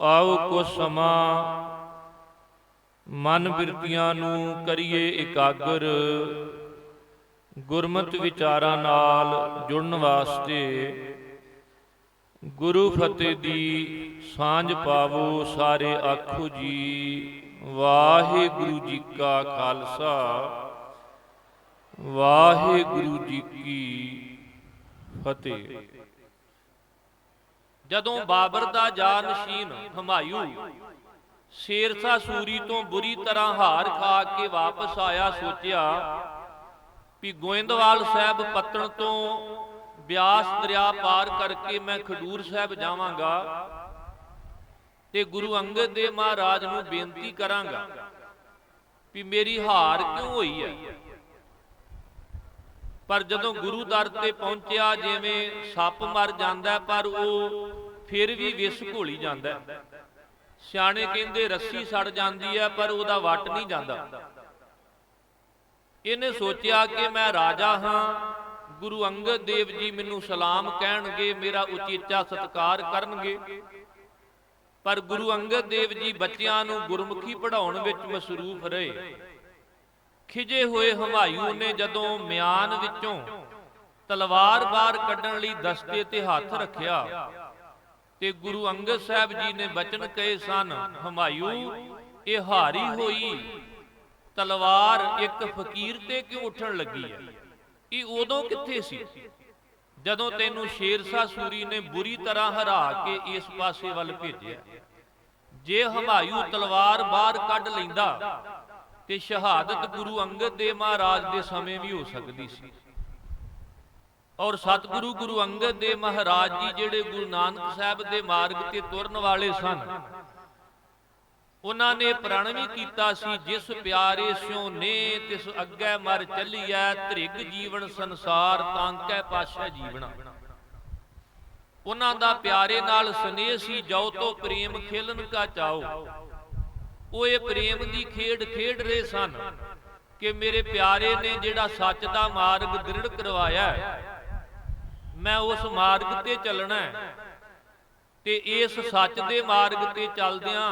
ਆਓ ਕੋ ਸਮਾਂ ਮਨ ਬਿਰਤੀਆਂ ਨੂੰ ਕਰੀਏ ਇਕਾਗਰ, ਗੁਰਮਤ ਵਿਚਾਰਾਂ ਨਾਲ ਜੁੜਨ ਵਾਸਤੇ। ਗੁਰੂ ਫਤਿਹ ਦੀ ਸਾਂਝ ਪਾਵੋ ਸਾਰੇ ਆਖੋ ਜੀ। ਵਾਹਿਗੁਰੂ ਜੀ ਕਾ ਖਾਲਸਾ, ਵਾਹਿਗੁਰੂ ਜੀ ਕੀ ਫਤਿਹ। ਜਦੋਂ ਬਾਬਰ ਦਾ ਜਾਨਸ਼ੀਨ ਹਮਾਯੂ ਸ਼ੇਰਸ਼ਾ ਸੂਰੀ ਤੋਂ ਬੁਰੀ ਤਰ੍ਹਾਂ ਹਾਰ ਖਾ ਕੇ ਵਾਪਸ ਆਇਆ ਸੋਚਿਆ ਵੀ ਗੋਇੰਦਵਾਲ ਸਾਹਿਬ ਪੱਤਣ ਤੋਂ ਬਿਆਸ ਦਰਿਆ ਪਾਰ ਕਰਕੇ ਮੈਂ ਖਡੂਰ ਸਾਹਿਬ ਜਾਵਾਂਗਾ। ਤੇ ਗੁਰੂ ਅੰਗਦ ਦੇਵ ਮਹਾਰਾਜ ਨੂੰ ਬੇਨਤੀ ਕਰਾਂਗਾ ਵੀ ਮੇਰੀ ਹਾਰ ਕਿਉਂ ਹੋਈ ਹੈ? ਪਰ ਜਦੋਂ ਗੁਰੂ ਦਰ ਤੇ ਪਹੁੰਚਿਆ ਜਿਵੇਂ ਸੱਪ ਮਰ ਜਾਂਦਾ ਪਰ ਉਹ ਫਿਰ ਵੀ ਵਿਸ ਘੋਲੀ ਜਾਂਦਾ ਸਿਆਣੇ ਕਹਿੰਦੇ ਰੱਸੀ ਸੜ ਜਾਂਦੀ ਹੈ, ਪਰ ਉਹਦਾ ਵੱਟ ਨਹੀਂ ਜਾਂਦਾ। ਇਹਨੇ ਸੋਚਿਆ ਕਿ ਮੈਂ ਰਾਜਾ ਹਾਂ। ਗੁਰੂ ਅੰਗਦ ਦੇਵ ਜੀ ਮੈਨੂੰ ਸਲਾਮ ਕਹਿਣਗੇ, ਮੇਰਾ ਉਚੇਚਾ ਸਤਕਾਰ ਕਰਨਗੇ। ਪਰ ਗੁਰੂ ਅੰਗਦ ਦੇਵ ਜੀ ਬੱਚਿਆਂ ਨੂੰ ਗੁਰਮੁਖੀ ਪੜ੍ਹਾਉਣ ਵਿੱਚ ਮਸਰੂਫ ਰਹੇ। ਖਿਜੇ ਹੋਏ ਹਮਾਯੂ ਨੇ ਜਦੋਂ ਮਿਆਨ ਵਿੱਚੋਂ ਤਲਵਾਰ ਬਾਹਰ ਕੱਢਣ ਲਈ ਦਸਤੇ ਤੇ ਹੱਥ ਰੱਖਿਆ ਤੇ ਗੁਰੂ ਅੰਗਦ ਸਾਹਿਬ ਜੀ ਨੇ ਬਚਨ ਕਹੇ ਸਨ, ਹਮਾਯੂ, ਇਹ ਹਾਰੀ ਹੋਈ, ਤਲਵਾਰ ਇੱਕ ਫਕੀਰ ਤੇ ਕਿਉਂ ਉੱਠਣ ਲੱਗੀ ਹੈ? ਇਹ ਉਦੋਂ ਕਿੱਥੇ ਸੀ? ਜਦੋਂ ਤੈਨੂੰ ਸ਼ੇਰਸ਼ਾ ਸੂਰੀ ਨੇ ਬੁਰੀ ਤਰ੍ਹਾਂ ਹਰਾ ਕੇ ਇਸ ਪਾਸੇ ਵੱਲ ਭੇਜਿਆ, ਜੇ ਹਮਾਯੂ ਤਲਵਾਰ ਬਾਹਰ ਕੱਢ ਲੈਂਦਾ, ਤੇ ਸ਼ਹਾਦਤ ਗੁਰੂ ਅੰਗਦ ਦੇਵ ਮਹਾਰਾਜ ਦੇ ਸਮੇਂ ਵੀ ਹੋ ਸਕਦੀ ਸੀ। ਔਰ ਸਤਿਗੁਰੂ ਗੁਰੂ ਅੰਗਦ ਦੇਵ ਮਹਾਰਾਜ ਜੀ ਜਿਹੜੇ ਗੁਰੂ ਨਾਨਕ ਸਾਹਿਬ ਦੇ ਮਾਰਗ ਤੇ ਤੁਰਨ ਵਾਲੇ ਸਨ ਉਹਨਾਂ ਨੇ ਪ੍ਰਣ ਵੀ ਕੀਤਾ ਸੀ ਜਿਸ ਪਿਆਰੇ ਸਿਓ ਨੇ ਤਿਸ ਅੱਗੇ ਮਰ ਚੱਲੀਐ ਧ੍ਰਿਗ ਜੀਵਨ ਸੰਸਾਰ ਤਾਂਕੈ ਪਾਸ਼ਾ ਜੀਵਣਾ ਉਹਨਾਂ ਦਾ ਪਿਆਰੇ ਨਾਲ ਸਨੇਹ ਸੀ ਜੋ ਤੋ ਪ੍ਰੇਮ ਖੇਲਨ ਕਾ ਚਾਓ। ਉਹ ਇਹ ਪ੍ਰੇਮ ਦੀ ਖੇਡ ਖੇਡ ਰਹੇ ਸਨ ਕਿ ਮੇਰੇ ਪਿਆਰੇ ਨੇ ਜਿਹੜਾ ਸੱਚ ਦਾ ਮਾਰਗ ਦ੍ਰਿੜ ਕਰਵਾਇਆ ਹੈ, ਮੈਂ ਉਸ ਮਾਰਗ ਤੇ ਚੱਲਣਾ ਹੈ ਤੇ ਇਸ ਸੱਚ ਦੇ ਮਾਰਗ ਤੇ ਚੱਲਦਿਆਂ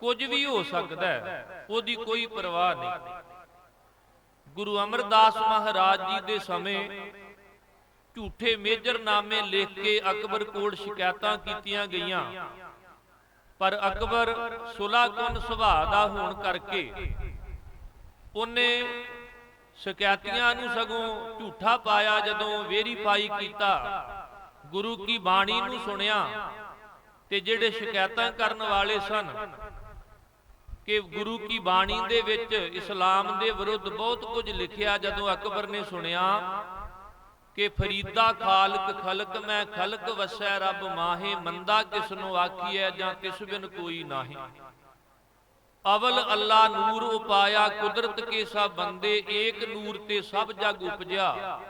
ਕੁਝ ਵੀ ਹੋ ਸਕਦਾ ਹੈ, ਉਹਦੀ ਕੋਈ ਪਰਵਾਹ ਨਹੀਂ। ਗੁਰੂ ਅਮਰਦਾਸ ਮਹਾਰਾਜ ਜੀ ਦੇ ਸਮੇਂ ਝੂਠੇ ਮੇਜਰਨਾਮੇ ਲਿਖ ਕੇ ਅਕਬਰ ਕੋਲ ਸ਼ਿਕਾਇਤਾਂ ਕੀਤੀਆਂ ਗਈਆਂ। ਪਰ ਅਕਬਰ ਸੁਲਾਕੁਨ ਸੁਭਾਅ ਦਾ ਹੋਣ ਕਰਕੇ ਉਹਨੇ ਸ਼ਿਕਾਇਤੀਆਂ ਨੂੰ ਸਗੋਂ ਝੂਠਾ ਪਾਇਆ ਜਦੋਂ ਵੈਰੀਫਾਈ ਕੀਤਾ। ਗੁਰੂ ਕੀ ਬਾਣੀ ਨੂੰ ਸੁਣਿਆ ਤੇ ਜਿਹੜੇ ਸ਼ਿਕਾਇਤਾਂ ਕਰਨ ਵਾਲੇ ਸਨ ਕਿ ਗੁਰੂ ਕੀ ਬਾਣੀ ਦੇ ਵਿੱਚ ਇਸਲਾਮ ਦੇ ਵਿਰੁੱਧ ਬਹੁਤ ਕੁਝ ਲਿਖਿਆ, ਜਦੋਂ ਅਕਬਰ ਨੇ ਸੁਣਿਆ ਕਿ ਫਰੀਦਾ ਖਾਲਕ ਖਲਕ ਮੈਂ ਖਲਕ ਵਸੈ, ਰੱਬ ਮਾਹੇ ਮੰਦਾ ਕਿਸ ਨੂੰ ਆਖੀਐ ਜਾਂ ਕਿਸ ਬਿਨ ਕੋਈ ਨਾਹੀ। ਅਵਲ ਅੱਲਾ ਨੂਰ ਉਪਾਇਆ, ਕੁਦਰਤ ਕੇ ਸਭ ਬੰਦੇ, ਏਕ ਨੂਰ ਤੇ ਸਭ ਜਗ ਉਪਜਿਆ।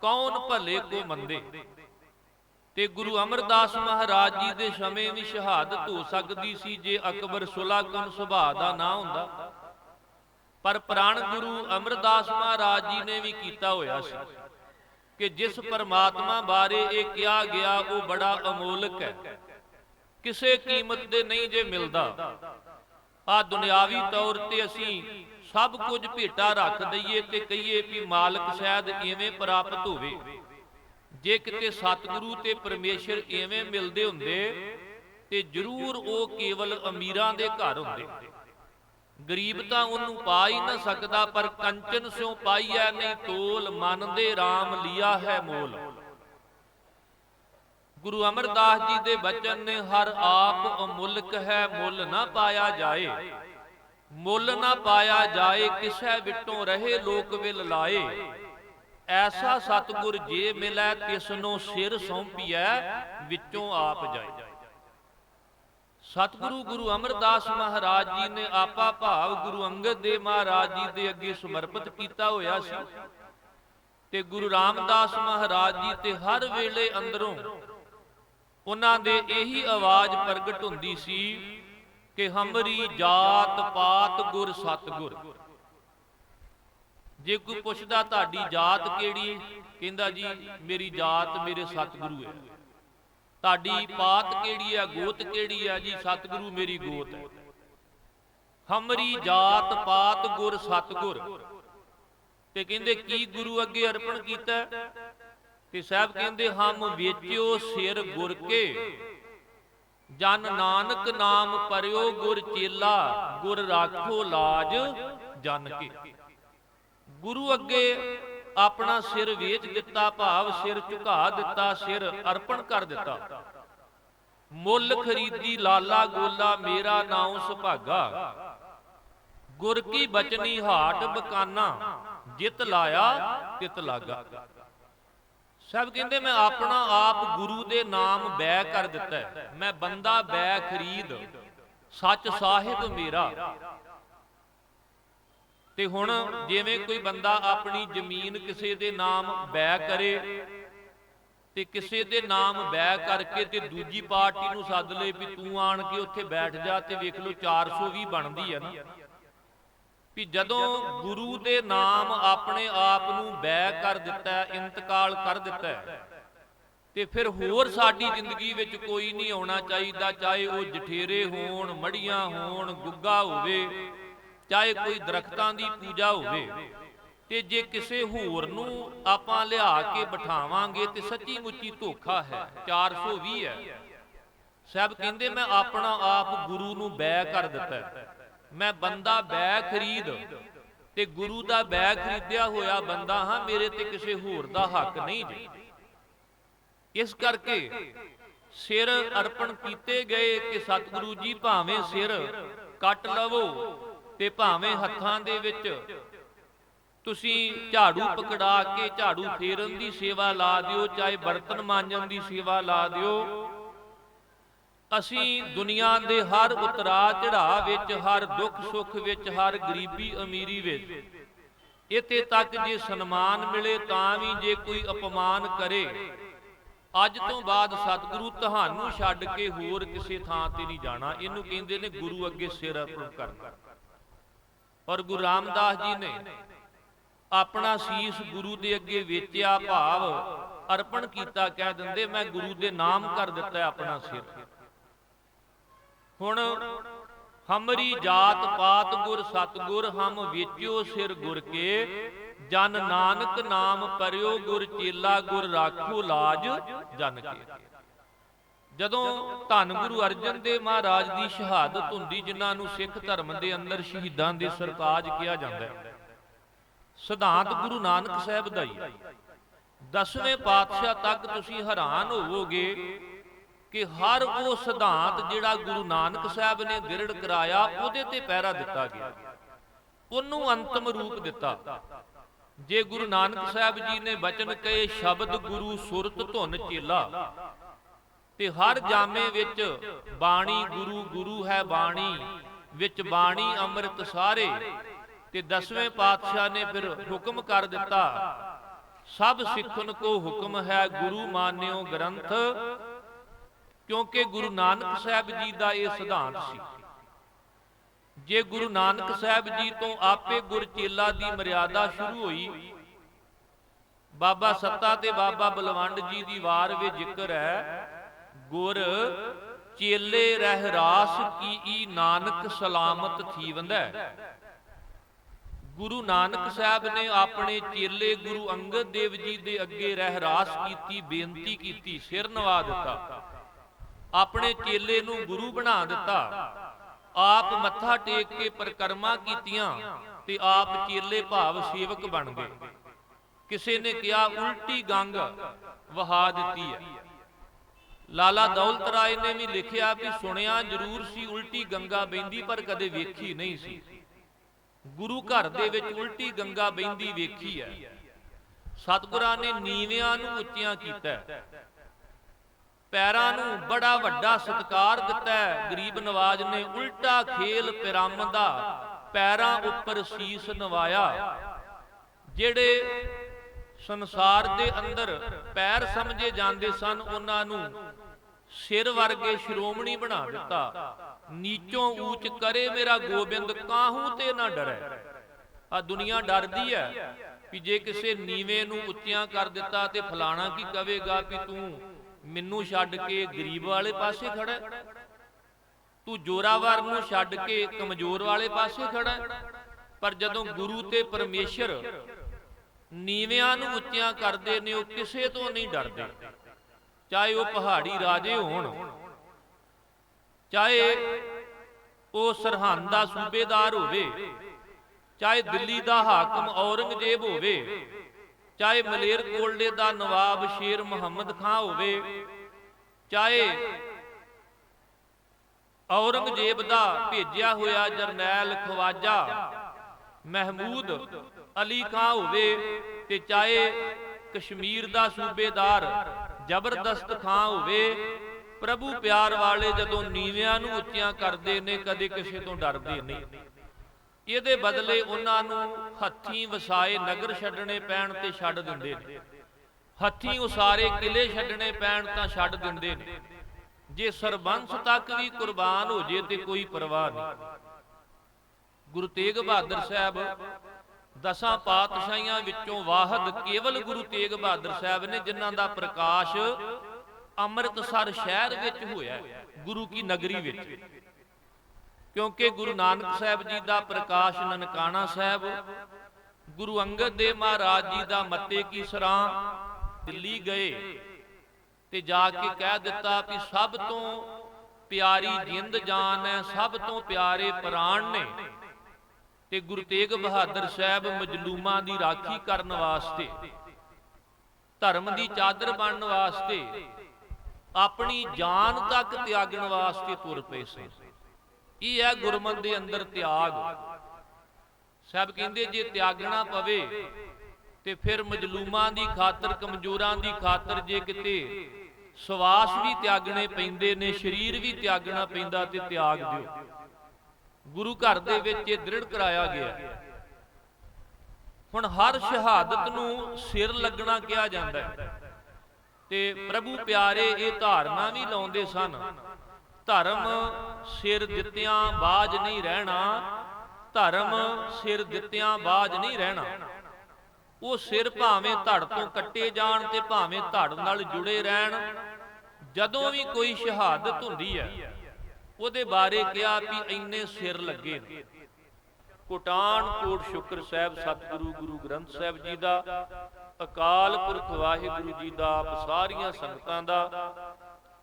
ਕੌਣ ਭਲੇ ਕੋ ਮੰਦੇ? ਤੇ ਗੁਰੂ ਅਮਰਦਾਸ ਮਹਾਰਾਜ ਜੀ ਦੇ ਸਮੇਂ ਵੀ ਸ਼ਹਾਦਤ ਹੋ ਸਕਦੀ ਸੀ ਜੇ ਅਕਬਰ ਸੁਲਾਕਨ ਸੁਭਾਅ ਦਾ ਨਾ ਹੁੰਦਾ। ਪਰ ਪ੍ਰਾਣ ਗੁਰੂ ਅਮਰਦਾਸ ਮਹਾਰਾਜ ਜੀ ਨੇ ਵੀ ਕੀਤਾ ਹੋਇਆ ਸੀ ਕਿ ਜਿਸ ਪਰਮਾਤਮਾ ਬਾਰੇ ਇਹ ਕਿਹਾ ਗਿਆ, ਉਹ ਬੜਾ ਅਮੋਲਕ ਹੈ। ਕਿਸੇ ਕੀਮਤ ਦੇ ਨਹੀਂ ਜੇ ਮਿਲਦਾ। ਆ ਦੁਨਿਆਵੀ ਤੌਰ ਤੇ ਅਸੀਂ ਸਭ ਕੁਝ ਭੇਟਾ ਰੱਖ ਦਈਏ ਤੇ ਕਹੀਏ ਵੀ ਮਾਲਕ ਸ਼ਾਇਦ ਐਵੇਂ ਪ੍ਰਾਪਤ ਹੋਵੇ। ਜੇ ਕਿਤੇ ਸਤਿਗੁਰੂ ਤੇ ਪਰਮੇਸ਼ਰ ਇਵੇਂ ਮਿਲਦੇ ਹੁੰਦੇ ਤੇ ਜ਼ਰੂਰ ਉਹ ਕੇਵਲ ਅਮੀਰਾਂ ਦੇ ਘਰ ਹੁੰਦੇ। ਗਰੀਬ ਤਾਂ ਉਹਨੂੰ ਪਾ ਹੀ ਨਾ ਸਕਦਾ ਪਰ ਕੰਚਨ ਸਿਉ ਪਾਈਐ ਨਹੀਂ ਤੋਲ, ਮਨ ਦੇ RAM ਲਿਆ ਹੈ ਮੋਲ। ਗੁਰੂ ਅਮਰਦਾਸ ਜੀ ਦੇ ਬਚਨ ਨੇ, ਹਰ ਆਪ ਅਮੁੱਲਕ ਹੈ, ਮੁੱਲ ਨਾ ਪਾਇਆ ਜਾਏ। ਮੁੱਲ ਨਾ ਪਾਇਆ ਜਾਏ, ਕਿਸੈ ਵਿਟੋਂ ਰਹੇ ਲੋਕ ਵਿਲ ਲਾਏ। ਐਸਾ ਸਤਗੁਰ ਜੇ ਮਿਲੈ ਤਿਸ ਨੂੰ ਸਿਰ ਸੌਂਪੀਐ, ਵਿੱਚੋਂ ਆਪ ਜਾਏ। ਸਤਿਗੁਰੂ ਗੁਰੂ ਅਮਰਦਾਸ ਮਹਾਰਾਜ ਜੀ ਨੇ ਆਪਾ ਭਾਵ ਗੁਰੂ ਅੰਗਦ ਦੇਵ ਮਹਾਰਾਜ ਜੀ ਦੇ ਅੱਗੇ ਸਮਰਪਿਤ ਕੀਤਾ ਹੋਇਆ ਸੀ। ਤੇ ਗੁਰੂ ਰਾਮਦਾਸ ਮਹਾਰਾਜ ਜੀ ਤੇ ਹਰ ਵੇਲੇ ਅੰਦਰੋਂ ਉਹਨਾਂ ਦੇ ਇਹੀ ਆਵਾਜ਼ ਪ੍ਰਗਟ ਹੁੰਦੀ ਸੀ ਕਿ ਹਮਰੀ ਜਾਤ ਪਾਤ ਗੁਰ ਸਤਗੁਰ। ਜੇ ਕੋਈ ਪੁੱਛਦਾ ਤੁਹਾਡੀ ਜਾਤ ਕਿਹੜੀ ਕਹਿੰਦਾ ਜੀ, ਮੇਰੀ ਜਾਤ ਮੇਰੇ ਸਤਿਗੁਰੂ ਹੈ ਤੁਹਾਡੀ ਪਾਤ ਕਿਹੜੀ ਹੈ ਗੋਤ ਕਿਹੜੀ ਹੈ ਜੀ, ਸਤਿਗੁਰੂ ਮੇਰੀ ਗੋਤ ਹੈ ਹਮਰੀ ਜਾਤ ਪਾਤ ਗੁਰ ਸਤਿਗੁਰ। ਤੇ ਕਹਿੰਦੇ, ਕੀ ਗੁਰੂ ਅੱਗੇ ਅਰਪਣ ਕੀਤਾ? ਤੇ ਸਾਹਿਬ ਕਹਿੰਦੇ ਹਮ ਵੇਚਿਓ ਸਿਰ ਗੁਰ ਕੇ। ਜਨ ਨਾਨਕ ਨਾਮ ਪਰਿਓ ਗੁਰ ਚੇਲਾ ਗੁਰ ਰਾਖੋ ਲਾਜ ਜਨ ਕੇ। ਗੁਰੂ ਅੱਗੇ ਆਪਣਾ ਸਿਰ ਵੇਚ ਦਿੱਤਾ ਭਾਵ ਸਿਰ ਝੁਕਾ ਦਿੱਤਾ ਸਿਰ ਅਰਪਣ ਕਰ ਦਿੱਤਾ। ਮੁੱਲ ਖਰੀਦੀ ਲਾਲਾ ਗੋਲਾ ਮੇਰਾ ਨਾਉ ਸੁਭਾਗਾ। ਗੁਰ ਕੀ ਬਚਨੀ ਹਾਟ ਬਕਾਨਾ ਜਿਤ ਲਾਇਆ ਤਿਤ ਲਾਗਾ। ਸਭ ਕਹਿੰਦੇ ਮੈਂ ਆਪਣਾ ਆਪ ਗੁਰੂ ਦੇ ਨਾਮ ਬੈ ਕਰ ਦਿੱਤਾ ਮੈਂ ਬੰਦਾ ਬੈ ਖਰੀਦ। ਸੱਚ ਸਾਹਿਬ ਮੇਰਾ। ਤੇ ਹੁਣ ਜਿਵੇਂ ਕੋਈ ਬੰਦਾ ਆਪਣੀ ਜ਼ਮੀਨ ਕਿਸੇ ਦੇ ਨਾਮ ਬੈ ਕਰੇ ਤੇ ਕਿਸੇ ਦੇ ਨਾਮ ਬੈ ਕਰਕੇ ਤੇ ਦੂਜੀ ਪਾਰਟੀ ਨੂੰ ਸੱਦ ਲਏ ਵੀ ਤੂੰ ਆਣ ਕੇ ਉੱਥੇ ਬੈਠ ਜਾ ਤੇ ਵੇਖ ਲਓ 420 ਬਣਦੀ ਹੈ ਨਾ। ਵੀ ਜਦੋਂ ਗੁਰੂ ਦੇ ਨਾਮ ਆਪਣੇ ਆਪ ਨੂੰ ਬੈ ਕਰ ਦਿੱਤਾ, ਇੰਤਕਾਲ ਕਰ ਦਿੱਤਾ, ਤੇ ਫਿਰ ਹੋਰ ਸਾਡੀ ਜ਼ਿੰਦਗੀ ਵਿੱਚ ਕੋਈ ਨਹੀਂ ਆਉਣਾ ਚਾਹੀਦਾ, ਚਾਹੇ ਉਹ ਜਠੇਰੇ ਹੋਣ, ਮੜੀਆਂ ਹੋਣ, ਗੁੱਗਾ ਹੋਵੇ, ਚਾਹੇ ਕੋਈ ਦਰਖਤਾਂ ਦੀ ਪੂਜਾ ਹੋਵੇ, ਤੇ ਜੇ ਕਿਸੇ ਹੋਰ ਨੂੰ ਆਪਾਂ ਲਿਆ ਕੇ ਬਿਠਾਵਾਂਗੇ ਤੇ ਸੱਚੀ ਮੁੱਚੀ ਧੋਖਾ ਹੈ 420 ਹੈ। ਸਾਹਿਬ ਕਹਿੰਦੇ, ਮੈਂ ਆਪਣਾ ਆਪ ਗੁਰੂ ਨੂੰ ਬੈ ਕਰ ਦਿੱਤਾ ਮੈਂ ਬੰਦਾ ਬੈ ਖਰੀਦ ਤੇ ਗੁਰੂ ਦਾ ਬੈ ਖਰੀਦਿਆ ਹੋਇਆ ਬੰਦਾ ਹਾਂ, ਮੇਰੇ ਤੇ ਕਿਸੇ ਹੋਰ ਦਾ ਹੱਕ ਨਹੀਂ ਜੀ। ਇਸ ਕਰਕੇ ਸਿਰ ਅਰਪਣ ਕੀਤੇ ਗਏ ਕਿ ਸਤਿਗੁਰੂ ਜੀ ਭਾਵੇਂ ਸਿਰ ਕੱਟ ਲਵੋ ਤੇ ਭਾਵੇਂ ਹੱਥਾਂ ਦੇ ਵਿੱਚ ਤੁਸੀਂ ਝਾੜੂ ਪਕੜਾ ਕੇ ਝਾੜੂ ਫੇਰਨ ਦੀ ਸੇਵਾ ਲਾ ਦਿਓ, ਚਾਹੇ ਬਰਤਨ ਮਾਂਜਣ ਦੀ ਸੇਵਾ ਲਾ ਦਿਓ ਅਸੀਂ ਦੁਨੀਆ ਦੇ ਹਰ ਉਤਰਾ ਚੜਾ ਵਿੱਚ ਹਰ ਦੁੱਖ ਸੁੱਖ ਵਿੱਚ ਹਰ ਗਰੀਬੀ ਅਮੀਰੀ ਵਿੱਚ। ਇੱਥੇ ਤੱਕ ਜੇ ਸਨਮਾਨ ਮਿਲੇ ਤਾਂ ਵੀ ਜੇ ਕੋਈ ਅਪਮਾਨ ਕਰੇ। ਅੱਜ ਤੋਂ ਬਾਅਦ ਸਤਿਗੁਰੂ ਤੁਹਾਨੂੰ ਛੱਡ ਕੇ ਹੋਰ ਕਿਸੇ ਥਾਂ ਤੇ ਨਹੀਂ ਜਾਣਾ। ਇਹਨੂੰ ਕਹਿੰਦੇ ਨੇ ਗੁਰੂ ਅੱਗੇ ਸਿਰ ਅਰਪਣ ਕਰਨਾ। ਔਰ ਗੁਰੂ ਰਾਮਦਾਸ ਜੀ ਨੇ ਆਪਣਾ ਸੀਸ ਗੁਰੂ ਦੇ ਅੱਗੇ ਵੇਚਿਆ ਭਾਵ ਅਰਪਣ ਕੀਤਾ ਕਹਿ ਦਿੰਦੇ ਮੈਂ ਗੁਰੂ ਦੇ ਨਾਮ ਕਰ ਦਿੱਤਾ ਆਪਣਾ ਸਿਰ। ਹੁਣ ਹਮਰੀ ਜਾਤ ਪਾਤ ਗੁਰ ਸਤਗੁਰ ਹਮ ਵੇਚਿਓ ਸਿਰ ਗੁਰ ਕੇ, ਜਨ ਨਾਨਕ ਨਾਮ ਪਰਿਓ ਗੁਰ ਚੇਲਾ ਗੁਰ ਰਾਖੋ ਲਾਜ ਜਨ ਕੇ। ਜਦੋਂ ਧੰਨ ਗੁਰੂ ਅਰਜਨ ਦੇਵ ਮਹਾਰਾਜ ਦੀ ਸ਼ਹਾਦਤ ਹੁੰਦੀ, ਜਿਨ੍ਹਾਂ ਨੂੰ ਸਿੱਖ ਧਰਮ ਦੇ ਅੰਦਰ ਸ਼ਹੀਦਾਂ ਦੇ ਸਰਤਾਜ ਕਿਹਾ ਜਾਂਦਾ ਹੈ, ਸਿਧਾਂਤ ਗੁਰੂ ਨਾਨਕ ਸਾਹਿਬ ਦਾ ਹੀ। ਦਸਵੇਂ ਪਾਤਸ਼ਾਹ ਤੱਕ ਤੁਸੀਂ ਹੈਰਾਨ ਹੋਵੋਗੇ ਕਿ ਹਰ ਉਹ ਸਿਧਾਂਤ ਜਿਹੜਾ ਗੁਰੂ ਨਾਨਕ ਸਾਹਿਬ ਨੇ ਗਿਰੜ ਕਰਾਇਆ, ਉਹਦੇ ਤੇ ਪਹਿਰਾ ਦਿੱਤਾ ਗਿਆ। ਉਹਨੂੰ ਅੰਤਮ ਰੂਪ ਦਿੱਤਾ। ਜੇ ਗੁਰੂ ਨਾਨਕ ਸਾਹਿਬ ਜੀ ਨੇ ਬਚਨ ਕਹੇ, ਸ਼ਬਦ ਗੁਰੂ ਸੁਰਤ ਧੁਨ ਚੇਲਾ। ਤੇ ਹਰ ਜਾਮੇ ਵਿੱਚ ਬਾਣੀ ਗੁਰੂ ਗੁਰੂ ਹੈ ਬਾਣੀ, ਵਿੱਚ ਬਾਣੀ ਅੰਮ੍ਰਿਤ ਸਾਰੇ, ਤੇ ਦਸਵੇਂ ਪਾਤਸ਼ਾਹ ਨੇ ਫਿਰ ਹੁਕਮ ਕਰ ਦਿੱਤਾ, ਸਭ ਸਿੱਖਨ ਕੋ ਹੁਕਮ ਹੈ ਗੁਰੂ ਮਾਨਿਓ ਗ੍ਰੰਥ ਕਿਉਂਕਿ ਗੁਰੂ ਨਾਨਕ ਸਾਹਿਬ ਜੀ ਦਾ ਇਹ ਸਿਧਾਂਤ ਸੀ। ਜੇ ਗੁਰੂ ਨਾਨਕ ਸਾਹਿਬ ਜੀ ਤੋਂ ਆਪੇ ਗੁਰ ਚੇਲਾ ਦੀ ਮਰਿਆਦਾ ਸ਼ੁਰੂ ਹੋਈ, ਬਾਬਾ ਸੱਤਾ ਤੇ ਬਾਬਾ ਬਲਵੰਡ ਜੀ ਦੀ ਵਾਰ ਵਿੱਚ ਜ਼ਿਕਰ ਹੈ, ਗੁਰ ਚੇਲੇ ਰਹਿ ਰਾਸ ਕੀ ਨਾਨਕ ਸਲਾਮਤ ਥੀਵੰਦਾ ਗੁਰੂ ਨਾਨਕ ਸਾਹਿਬ ਨੇ ਆਪਣੇ ਚੇਲੇ ਗੁਰੂ ਅੰਗਦ ਦੇਵ ਜੀ ਦੇ ਅੱਗੇ ਰਹਿਰਾਸ ਕੀਤੀ, ਬੇਨਤੀ ਕੀਤੀ, ਸਿਰ ਨਵਾ ਦਿੱਤਾ। ਆਪਣੇ ਚੇਲੇ ਨੂੰ ਗੁਰੂ ਬਣਾ ਦਿੱਤਾ। ਆਪ ਮੱਥਾ ਟੇਕ ਕੇ ਪਰਕਰਮਾ ਕੀਤੀਆਂ ਤੇ ਆਪ ਚੇਲੇ ਭਾਵ ਸੇਵਕ ਬਣ ਗਏ। ਕਿਸੇ ਨੇ ਕਿਹਾ, ਉਲਟੀ ਗੰਗ ਵਹਾ ਦਿੱਤੀ ਹੈ। ਲਾਲਾ ਦੌਲਤ ਰਾਏ ਨੇ ਵੀ ਲਿਖਿਆ ਵੀ ਸੁਣਿਆ ਜ਼ਰੂਰ ਸੀ, ਉਲਟੀ ਗੰਗਾ ਬੈਂਦੀ ਪਰ ਕਦੇ ਵੇਖੀ ਨਹੀਂ ਸੀ। ਗੁਰੂ ਘਰ ਦੇ ਵਿੱਚ ਉਲਟੀ ਗੰਗਾ ਬੈਂਦੀ ਵੇਖੀ ਹੈ। ਸਤਿਗੁਰਾਂ ਨੇ ਨੀਵਿਆਂ ਨੂੰ ਉੱਚਿਆਂ ਕੀਤਾ ਪੈਰਾਂ ਨੂੰ ਬੜਾ ਵੱਡਾ ਸਤਕਾਰ ਦਿੱਤਾ ਗਰੀਬ ਨਵਾਜ ਨੇ ਉਲਟਾ ਖੇਲ ਪਿਰਮ ਦਾ ਪੈਰਾਂ ਉੱਪਰ ਸੀਸ ਨਵਾਇਆ। ਜਿਹੜੇ ਸੰਸਾਰ ਦੇ ਅੰਦਰ ਪੈਰ ਸਮਝੇ ਜਾਂਦੇ ਸਨ, ਉਹਨਾਂ ਨੂੰ ਸਿਰ ਵਰਗੇ ਸ਼੍ਰੋਮਣੀ ਬਣਾ ਦਿੱਤਾ। ਨੀਚੋਂ ਊਚ ਕਰੇ ਮੇਰਾ ਗੋਬਿੰਦ, ਕਾਹੂ ਤੇ ਨਾ ਡਰੈ? ਆ ਦੁਨੀਆ ਡਰਦੀ ਹੈ ਕਿ ਜੇ ਕਿਸੇ ਨੀਵੇਂ ਨੂੰ ਉੱਚਿਆਂ ਕਰ ਦਿੱਤਾ ਤੇ ਫਲਾਣਾ ਕੀ ਕਵੇਗਾ ਕਿ ਤੂੰ ਮੈਨੂੰ ਛੱਡ ਕੇ ਗਰੀਬ ਵਾਲੇ ਪਾਸੇ ਖੜਾ ਤੂੰ ਜੋਰਾਵਰ ਨੂੰ ਛੱਡ ਕੇ ਕਮਜ਼ੋਰ ਵਾਲੇ ਪਾਸੇ ਖੜਾ ਪਰ ਜਦੋਂ ਗੁਰੂ ਤੇ ਪਰਮੇਸ਼ਰ ਨੀਵਿਆਂ ਨੂੰ ਉੱਚਿਆਂ ਕਰਦੇ ਨੇ, ਉਹ ਕਿਸੇ ਤੋਂ ਨਹੀਂ ਡਰਦੇ। ਚਾਹੇ ਉਹ ਪਹਾੜੀ ਰਾਜੇ ਹੋਣ, ਚਾਹੇ ਉਹ ਸਰਹੰਦ ਦਾ ਸੂਬੇਦਾਰ ਹੋਵੇ, ਚਾਹੇ ਦਿੱਲੀ ਦਾ ਹਾਕਮ ਔਰੰਗਜ਼ੇਬ ਹੋਵੇ ਚਾਹੇ ਮਲੇਰਕੋਟਲੇ ਦਾ ਨਵਾਬ ਸ਼ੇਰ ਮੁਹੰਮਦ ਖਾਂ ਹੋਵੇ, ਚਾਹੇ ਔਰੰਗਜ਼ੇਬ ਦਾ ਭੇਜਿਆ ਹੋਇਆ ਜਰਨੈਲ ਖਵਾਜਾ ਮਹਿਮੂਦ ਅਲੀ ਖਾਂ ਹੋਵੇ ਤੇ ਚਾਹੇ ਕਸ਼ਮੀਰ ਦਾ ਸੂਬੇਦਾਰ ਜ਼ਬਰਦਸਤ ਖਾਂ ਹੋਵੇ, ਪ੍ਰਭੂ ਪਿਆਰ ਵਾਲੇ ਜਦੋਂ ਨੀਵਿਆਂ ਨੂੰ ਉੱਚਿਆਂ ਕਰਦੇ ਨੇ, ਕਦੇ ਕਿਸੇ ਤੋਂ ਡਰਦੇ ਨਹੀਂ ਇਹਦੇ ਬਦਲੇ ਉਹਨਾਂ ਨੂੰ ਹੱਥੀਂ ਵਸਾਏ ਨਗਰ ਛੱਡਣੇ ਪੈਣ ਤੇ ਛੱਡ ਦਿੰਦੇ ਨੇ। ਹੱਥੀਂ ਉਸਾਰੇ ਕਿਲੇ ਛੱਡਣੇ ਪੈਣ ਤਾਂ ਛੱਡ ਦਿੰਦੇ ਨੇ। ਜੇ ਸਰਬੰਸ ਤੱਕ ਵੀ ਕੁਰਬਾਨ ਹੋ ਜੇ ਤੇ ਕੋਈ ਪਰਵਾਹ ਨਹੀਂ। ਗੁਰੂ ਤੇਗ ਬਹਾਦਰ ਸਾਹਿਬ ਦਸਾਂ ਪਾਤਸ਼ਾਹੀਆਂ ਵਿੱਚੋਂ ਵਾਹਦ ਕੇਵਲ ਗੁਰੂ ਤੇਗ ਬਹਾਦਰ ਸਾਹਿਬ ਨੇ, ਜਿਨ੍ਹਾਂ ਦਾ ਪ੍ਰਕਾਸ਼ ਅੰਮ੍ਰਿਤਸਰ ਸ਼ਹਿਰ ਵਿੱਚ ਹੋਇਆ ਗੁਰੂ ਕੀ ਨਗਰੀ ਵਿੱਚ। ਕਿਉਂਕਿ ਗੁਰੂ ਨਾਨਕ ਸਾਹਿਬ ਜੀ ਦਾ ਪ੍ਰਕਾਸ਼ ਨਨਕਾਣਾ ਸਾਹਿਬ ਗੁਰੂ ਅੰਗਦ ਦੇਵ ਮਹਾਰਾਜ ਜੀ ਦਾ ਮੱਤੇ ਕੀ ਸਰਾਂ ਦਿੱਲੀ ਗਏ ਤੇ ਜਾ ਕੇ ਕਹਿ ਦਿੱਤਾ ਕਿ ਸਭ ਤੋਂ ਪਿਆਰੀ ਜਿੰਦ ਜਾਨ ਹੈ ਸਭ ਤੋਂ ਪਿਆਰੇ ਪ੍ਰਾਣ ਨੇ। ਤੇ ਗੁਰੂ ਤੇਗ ਬਹਾਦਰ ਸਾਹਿਬ ਮਜਲੂਮਾਂ ਦੀ ਰਾਖੀ ਕਰਨ ਵਾਸਤੇ ਧਰਮ ਦੀ ਚਾਦਰ ਬਣਨ ਵਾਸਤੇ ਆਪਣੀ ਜਾਨ ਤੱਕ ਤਿਆਗਣ ਵਾਸਤੇ ਤੁਰ ਪਏ ਸਨ। ਇਹ ਹੈ ਗੁਰਮਨ ਦੇ ਅੰਦਰ ਤਿਆਗ? ਸਾਹਿਬ ਕਹਿੰਦੇ ਜੇ ਤਿਆਗਣਾ ਪਵੇ, ਤੇ ਫਿਰ ਮਜਲੂਮਾਂ ਦੀ ਖਾਤਰ, ਕਮਜ਼ੋਰਾਂ ਦੀ ਖਾਤਰ ਜੇ ਕਿਤੇ ਸਵਾਸ ਵੀ ਤਿਆਗਣੇ ਪੈਂਦੇ ਨੇ, ਸਰੀਰ ਵੀ ਤਿਆਗਣਾ ਪੈਂਦਾ ਤੇ ਤਿਆਗ ਦਿਓ। ਗੁਰੂ ਘਰ ਦੇ ਵਿੱਚ ਇਹ ਦ੍ਰਿੜ ਕਰਾਇਆ ਗਿਆ। ਹੁਣ ਹਰ ਸ਼ਹਾਦਤ ਨੂੰ ਸਿਰ ਲੱਗਣਾ ਕਿਹਾ ਜਾਂਦਾ ਹੈ। ਤੇ ਪ੍ਰਭੂ ਪਿਆਰੇ, ਇਹ ਧਾਰਨਾ ਵੀ ਲਾਉਂਦੇ ਸਨ। ਧਰਮ ਸਿਰ ਦਿੱਤਿਆਂ ਬਾਜ ਨਹੀਂ ਰਹਿਣਾ, ਧਰਮ ਸਿਰ ਦਿੱਤਿਆਂ ਬਾਜ ਨਹੀਂ ਰਹਿਣਾ। ਉਹ ਸਿਰ ਭਾਵੇਂ ਧੜ ਤੋਂ ਕੱਟੇ ਜਾਣ ਤੇ ਭਾਵੇਂ ਧੜ ਨਾਲ ਜੁੜੇ ਰਹਿਣ, ਜਦੋਂ ਵੀ ਕੋਈ ਸ਼ਹਾਦਤ ਹੁੰਦੀ ਹੈ, ਉਹਦੇ ਬਾਰੇ ਕਿਹਾ ਵੀ ਇੰਨੇ ਸਿਰ ਲੱਗੇ ਨੇ। ਕੋਟਾਨ ਕੋਟ ਸ਼ੁਕਰ ਸਾਹਿਬ, ਸਤਿਗੁਰੂ ਗੁਰੂ ਗ੍ਰੰਥ ਸਾਹਿਬ ਜੀ ਦਾ, ਅਕਾਲ ਪੁਰਖ ਵਾਹਿਗੁਰੂ ਜੀ ਦਾ, ਆਪ ਸਾਰੀਆਂ ਸੰਗਤਾਂ ਦਾ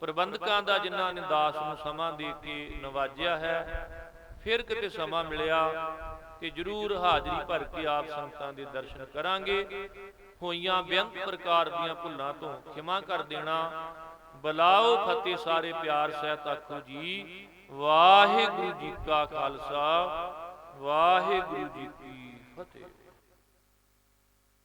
ਪ੍ਰਬੰਧਕਾਂ ਦਾ ਜਿਨ੍ਹਾਂ ਨੇ ਦਾਸ ਨੂੰ ਸਮਾਂ ਦੇ ਕੇ ਨਵਾਜਿਆ ਹੈ, ਫਿਰ ਕਿਤੇ ਸਮਾਂ ਮਿਲਿਆ ਤੇ ਜਰੂਰ ਹਾਜ਼ਰੀ ਭਰ ਕੇ ਆਪ ਸੰਗਤਾਂ ਦੇ ਦਰਸ਼ਨ ਕਰਾਂਗੇ। ਹੋਈਆਂ ਬੇਅੰਤ ਪ੍ਰਕਾਰ ਦੀਆਂ ਭੁੱਲਾਂ ਤੋਂ ਖਿਮਾ ਕਰ ਦੇਣਾ। ਬਲਾਓ ਫਤਿਹ ਸਾਰੇ ਪਿਆਰ ਸਹਿਤ ਆਖੋ ਜੀ। ਵਾਹਿਗੁਰੂ ਜੀ ਕਾ ਖਾਲਸਾ, ਵਾਹਿਗੁਰੂ ਜੀ ਕੀ ਫਤਿਹ।